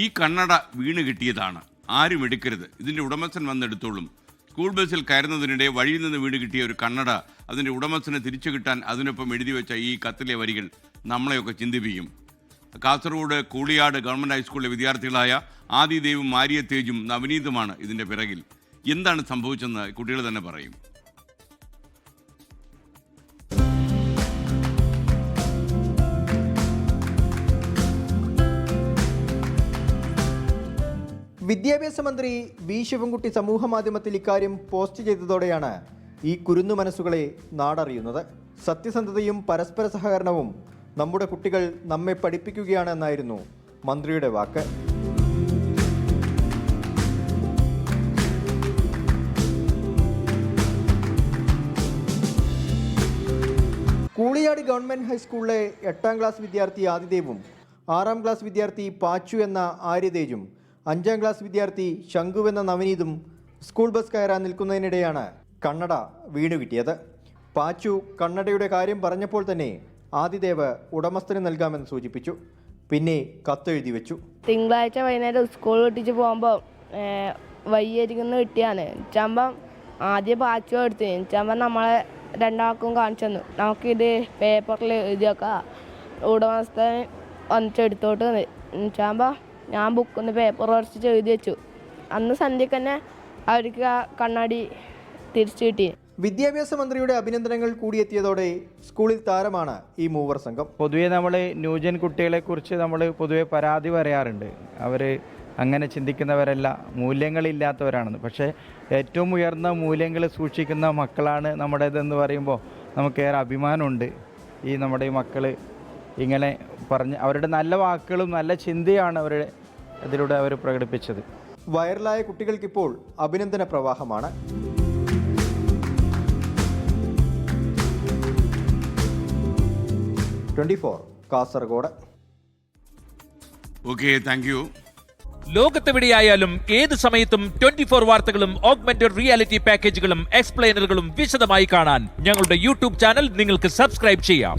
ഈ കണ്ണട വീണ് കിട്ടിയതാണ്. ആരും എടുക്കരുത്. ഇതിന്റെ ഉടമസ്ഥൻ വന്നെടുത്തോളും. സ്കൂൾ ബസ്സിൽ കയറുന്നതിനിടെ വഴിയിൽ നിന്ന് വീണ് കിട്ടിയ ഒരു കണ്ണട അതിന്റെ ഉടമസ്ഥനെ തിരിച്ചു കിട്ടാൻ അതിനൊപ്പം എഴുതി വെച്ച ഈ കത്തിലെ വരികൾ നമ്മളെയൊക്കെ ചിന്തിപ്പിക്കും. കാസർഗോഡ് കൂളിയാട് ഗവൺമെന്റ് ഹൈസ്കൂളിലെ വിദ്യാർത്ഥികളായ ആദിദേവും മാരിയ തേജും നവനീതുമാണ് ഇതിന്റെ പിറകിൽ. എന്താണ് സംഭവിച്ചതെന്ന് കുട്ടികൾ തന്നെ പറയും. വിദ്യാഭ്യാസ മന്ത്രി വി ശിവൻകുട്ടി സമൂഹ മാധ്യമത്തിൽ ഇക്കാര്യം പോസ്റ്റ് ചെയ്തതോടെയാണ് ഈ കുരുന്നു മനസ്സുകളെ നാടറിയുന്നത്. സത്യസന്ധതയും പരസ്പര സഹകരണവും നമ്മുടെ കുട്ടികൾ നമ്മെ പഠിപ്പിക്കുകയാണെന്നായിരുന്നു മന്ത്രിയുടെ വാക്ക്. കൂളിയാട് ഗവൺമെന്റ് ഹൈസ്കൂളിലെ എട്ടാം ക്ലാസ് വിദ്യാർത്ഥി ആദിദേവും ആറാം ക്ലാസ് വിദ്യാർത്ഥി പാച്ചു എന്ന ആര്യതേജും അഞ്ചാം ക്ലാസ് വിദ്യാർത്ഥി ശങ്കു എന്ന നവനീതും സ്കൂൾ ബസ് കയറാൻ നിൽക്കുന്നതിനിടെയാണ് കണ്ണട വീണു കിട്ടിയത്. പാച്ചു കണ്ണടയുടെ കാര്യം പറഞ്ഞപ്പോൾ തന്നെ ആദിദേവ് ഉടമസ്ഥന് നൽകാമെന്ന് സൂചിപ്പിച്ചു. പിന്നെ കത്തെഴുതി വെച്ചു. തിങ്കളാഴ്ച വൈകുന്നേരം സ്കൂൾ വിട്ടിച്ച് പോകുമ്പോൾ വയ്യരിക്കുന്ന കിട്ടിയാണ്. ചമ്പം ആദ്യം പാച്ചു എടുത്തു ചമ്പം നമ്മളെ രണ്ടാൾക്കും കാണിച്ചു തന്നു. നമുക്കിത് പേപ്പറിൽ എഴുതിയൊക്കെ ഉടമസ്ഥൻ വന്നിട്ടെടുത്തോട്ട് ചാകുമ്പോൾ ഞാൻ ബുക്കിൽ നിന്ന് പേപ്പർ കുറച്ച് എഴുതി വെച്ചു. അന്ന് സന്ധ്യക്ക് തന്നെ അവർക്ക് ആ കണ്ണാടി തിരിച്ചു കിട്ടി. വിദ്യാഭ്യാസ മന്ത്രിയുടെ അഭിനന്ദനങ്ങൾ കൂടിയെത്തിയതോടെ സ്കൂളിൽ താരമാണ് ഈ മൂവർ സംഘം. പൊതുവെ നമ്മൾ ന്യൂജൻ കുട്ടികളെക്കുറിച്ച് നമ്മൾ പൊതുവെ പരാതി പറയാറുണ്ട്. അവർ അങ്ങനെ ചിന്തിക്കുന്നവരല്ല മൂല്യങ്ങളില്ലാത്തവരാണെന്ന്. പക്ഷേ ഏറ്റവും ഉയർന്ന മൂല്യങ്ങൾ സൂക്ഷിക്കുന്ന മക്കളാണ് നമ്മുടേതെന്ന് പറയുമ്പോൾ നമുക്കേറെ അഭിമാനമുണ്ട്. ഈ നമ്മുടെ ഈ മക്കൾ ഇങ്ങനെ പറഞ്ഞ് അവരുടെ നല്ല വാക്കുകളും നല്ല ചിന്തയാണ് അവരുടെ അതിലൂടെ അവർ പ്രകടിപ്പിച്ചത്. വൈറലായ കുട്ടികൾക്കിപ്പോൾ അഭിനന്ദന പ്രവാഹമാണ്. Twenty four Kasaragod. Okay thank you ലോകത്തെവിടെയായാലും ഏത് സമയത്തും ട്വന്റി ഫോർ വാർത്തകളും ഓഗ്മെന്റഡ് റിയാലിറ്റി പാക്കേജുകളും എക്സ്പ്ലെയിനറുകളും വിശദമായി കാണാൻ ഞങ്ങളുടെ യൂട്യൂബ് ചാനൽ നിങ്ങൾക്ക് സബ്സ്ക്രൈബ് ചെയ്യാം.